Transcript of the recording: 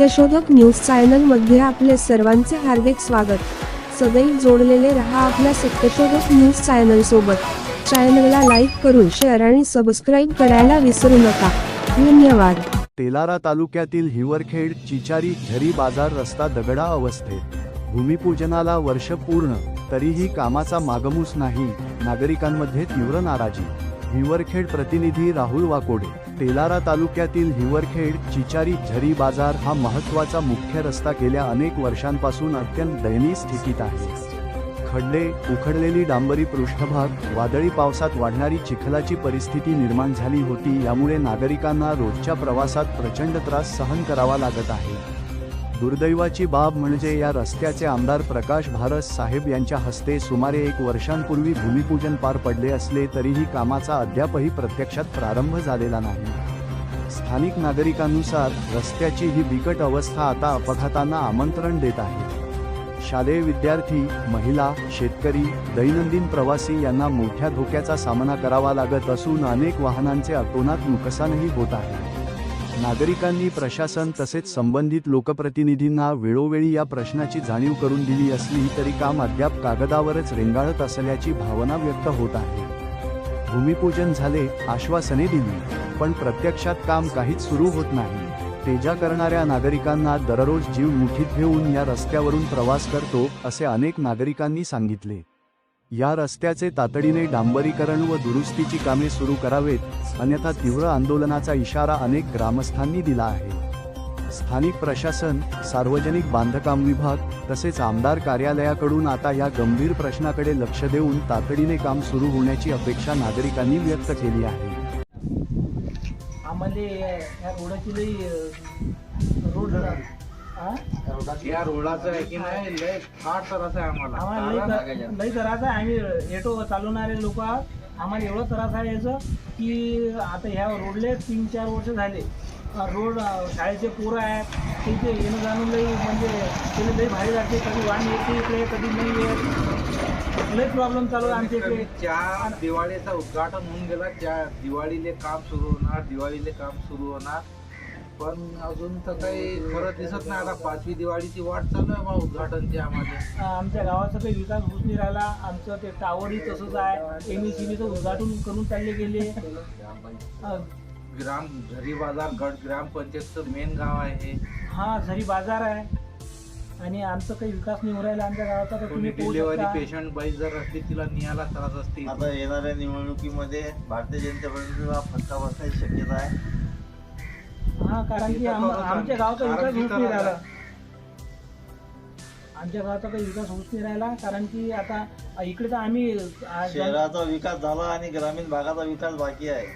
सत्यशोधक न्यूज चॅनलमध्ये आपले सर्वांचे हार्दिक स्वागत. सदैव जोडलेले रहा आपल्या सत्यशोधक न्यूज चॅनल सोबत चॅनलला लाईक करून शेअर आणि सबस्क्राईब करायला विसरू नका. धन्यवाद. तेलारा तालुक्यातील हिवरखेड चिचारी झरी बाजार रस्ता दगडा अवस्थेत. भूमिपूजनाला वर्ष पूर्ण तरीही कामाचा मागमूस नाही. नागरिकांमध्ये तीव्र नाराजी. हिवरखेड प्रतिनिधी राहुल वाकोडे. तेलारा तालुक्यातील हिवरखेड चिचारी झरी बाजार हा महत्त्वाचा मुख्य रस्ता गेल्या अनेक वर्षांपासून अत्यंत दयनीय स्थितीत आहे. खड्डे उखडलेली डांबरी पृष्ठभाग वादळी पावसात वाढणारी चिखलाची परिस्थिती निर्माण झाली होती यामुळे नागरिकांना रोजच्या प्रवासात प्रचंड त्रास सहन करावा लागत आहे. दुर्दैवाची बाब म्हणजे या रस्त्याचे आमदार प्रकाश भारस साहेब यांच्या हस्ते सुमारे एक वर्षांपूर्वी भूमिपूजन पार पडले असले तरीही कामाचा अद्यापही प्रत्यक्षात प्रारंभ झालेला नाही. स्थानिक नागरिकांनुसार रस्त्याची ही बिकट अवस्था आता अपघातांना आमंत्रण देत आहे. शालेय विद्यार्थी महिला शेतकरी दैनंदिन प्रवासी यांना मोठ्या धोक्याचा सामना करावा लागत असून अनेक वाहनांचे अतोनात नुकसानही होत आहे. नागरिकांनी प्रशासन तसेच संबंधित लोकप्रतिनिधींना वेळोवेळी या प्रश्नाची जाणीव करून दिली असली तरी काम अद्याप कागदावरच रेंगाळत असल्याची भावना व्यक्त होत आहे. भूमिपूजन झाले आश्वासने दिली पण प्रत्यक्षात काम काहीच सुरू होत नाही. तेजा करणाऱ्या नागरिकांना दररोज जीव मुठीत घेऊन या रस्त्यावरून प्रवास करतो असे अनेक नागरिकांनी सांगितले. या रस्त्याचे तातडीने डांबरीकरण व दुरुस्तीची कामे सुरू करावेत अन्यथा तीव्र आंदोलनाचा इशारा अनेक ग्रामस्थांनी दिला आहे. स्थानिक प्रशासन सार्वजनिक बांधकाम विभाग तसेच आमदार कार्यालयाकडून आता या गंभीर प्रश्नाकडे लक्ष देऊन तातडीने काम सुरू होण्याची अपेक्षा नागरिकांनी व्यक्त केली आहे. आम्हाला या रोडाचं आहे की नाही लय फार त्रास आहे आम्हाला. लई तर- लई त्रास आहे. आम्ही ऑटो चालवणारे लोक आम्हाला एवढं त्रास आहे याचं की आता ह्या रोडले तीन चार वर्ष झाले. रोड शाळेचे पोरं आहेत. तिथे येणं जाणं लई म्हणजे त्याला लई भारी जाते कधी वाण येते इकडे कधी नाही येत. लई प्रॉब्लेम चालू आहे आमच्या इकडे. ज्या दिवाळीचा उद्घाटन होऊन गेला. त्या दिवाळीले काम सुरू होणार दिवाळीले काम सुरू होणार. पण अजून तर काही खरं दिसत नाही. आता पाचवी दिवाळीची वाट चालू आहे बा उद्घाटनची आम्हाला. आमच्या गावाचा काही विकास होत नाही राहिला. आमचं ते टावरही तसंच आहे. एम एस उद्घाटन करून चालले गेले. अं, ग्राम झरी बाजार गट ग्रामपंचायतचं मेन गाव आहे. हे हा झरी बाजार आहे. आणि आमचं काही विकास नाही होऊ राहिला आमच्या गावाचा तर कोणी तुम्ही पाहू डिलिव्हरी शकता. पेशंट बाई जर असली तिला न्यायला त्रास असते आता येणाऱ्या निवडणुकीमध्ये भारतीय जनता पार्टीला फटका बसण्याची शक्यता आहे. हा कारण की आम- आमच्या गावाचा विकास होत नाही राहिला. आमच्या गावाचा काही विकास होत नाही राहिला कारण की आता इकडे तर आम्ही आ- शहराचा विकास झाला आणि ग्रामीण भागाचा विकास बाकी आहे.